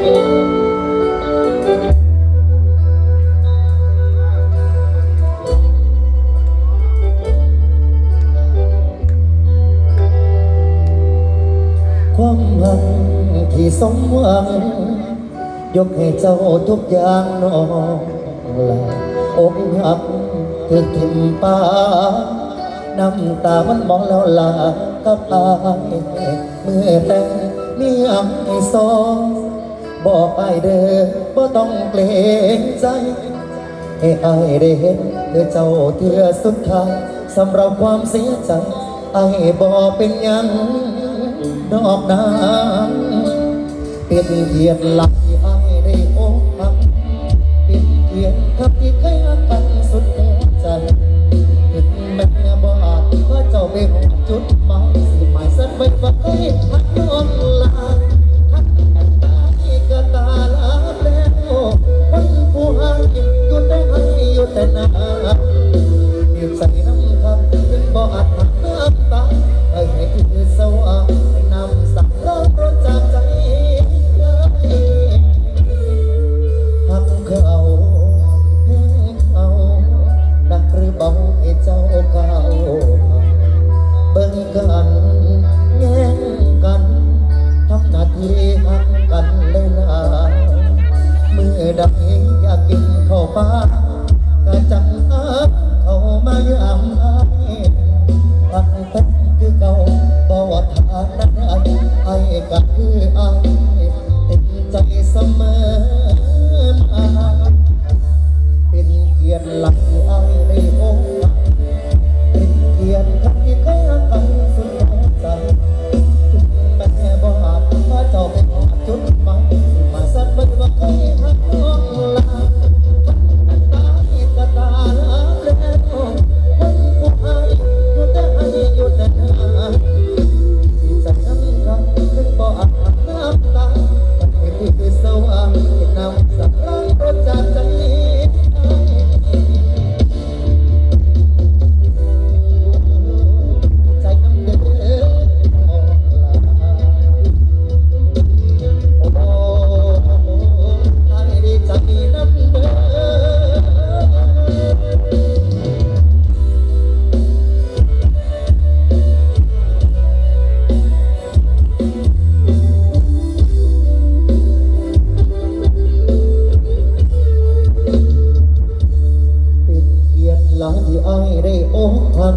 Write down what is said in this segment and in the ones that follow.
ความหวังที่สมหวัง ยกให้เจ้าทุกอย่างนองลาอกหักถึงถิ่มป้าน้ำตามันมองแล้วลากับอายเมื่อแต่มีอังสอง บอกไปเด้อบ่ต้องเกรงใจให้อายได้เห็นเธอเจ้าเทือสุดท้ายสำหรับความเสียใจอายบอกเป็นยังดอกนางเป็นเกียรติหลักที่อายได้โอกหักเป็นเกียรติครับที่เคยรักกันสุดหัวใจถึงแม้บ่อาจว่าเจ้าไปหอจุดหมายสิหมายสันไว้ว่าเคยหักย้อน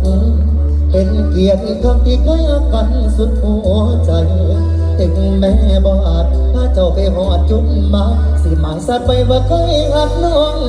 กันเป็นเกียรติคำที่เคยรักกันสุดหัวใจถึงแม่บอาจพาเจ้าไปหอดจุดหมา สิหมายสัตว์ไปว่าเคยหักน้อง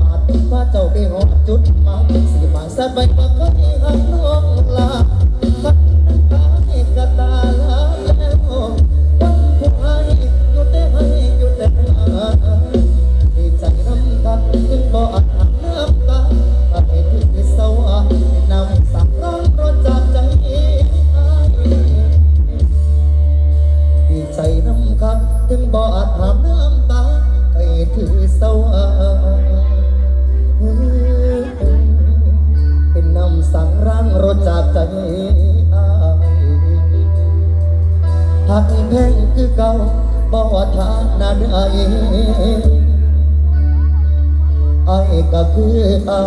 อาจว่าเจ้าไปหอดจุดหมายสิมาสัตว์ใบว่าเคยหักน้องลา หักเพงคือเก่าบ่ว่าทางนั้นไอ้ไอ้ก็คืออา